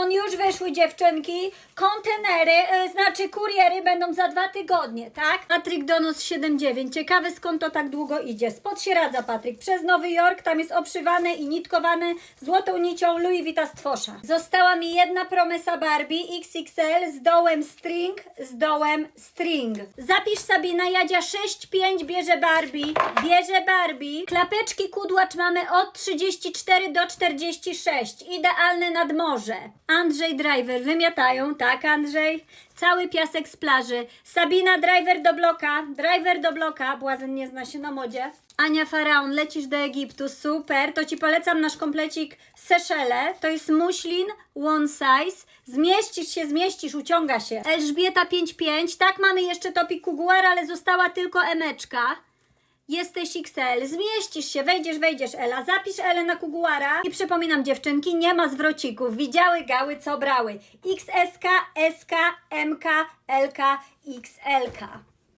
Linon już wyszły dziewczynki. Kontenery, e, znaczy kuriery będą za dwa tygodnie, tak? Patryk Donos 7,9. Ciekawe skąd to tak długo idzie. Spod Sieradza, Patryk. Przez Nowy Jork, tam jest obszywany i nitkowany złotą nicią Louis Vuitton z Twosza. Została mi jedna promesa Barbie XXL z dołem string, z dołem string. Zapisz Sabina, Jadzia 6,5 bierze Barbie, bierze Barbie. Klapeczki kudłacz mamy od 34 do 46. Idealne nad morze. Andrzej Driver, wymiatają, tak Andrzej? Cały piasek z plaży. Sabina, driver do bloka, driver do bloka. Błazen nie zna się na modzie. Ania Faraon, lecisz do Egiptu, super. To Ci polecam nasz komplecik Seszele. To jest muślin, one size. Zmieścisz się, zmieścisz, uciąga się. Elżbieta 55, tak mamy jeszcze topik kuguar, ale została tylko emeczka. Jesteś XL, zmieścisz się, wejdziesz, wejdziesz Ela, zapisz Elę na kuguara. I przypominam dziewczynki, nie ma zwrocików, widziały gały, co brały. XSK, SK, MK, LK, XLK.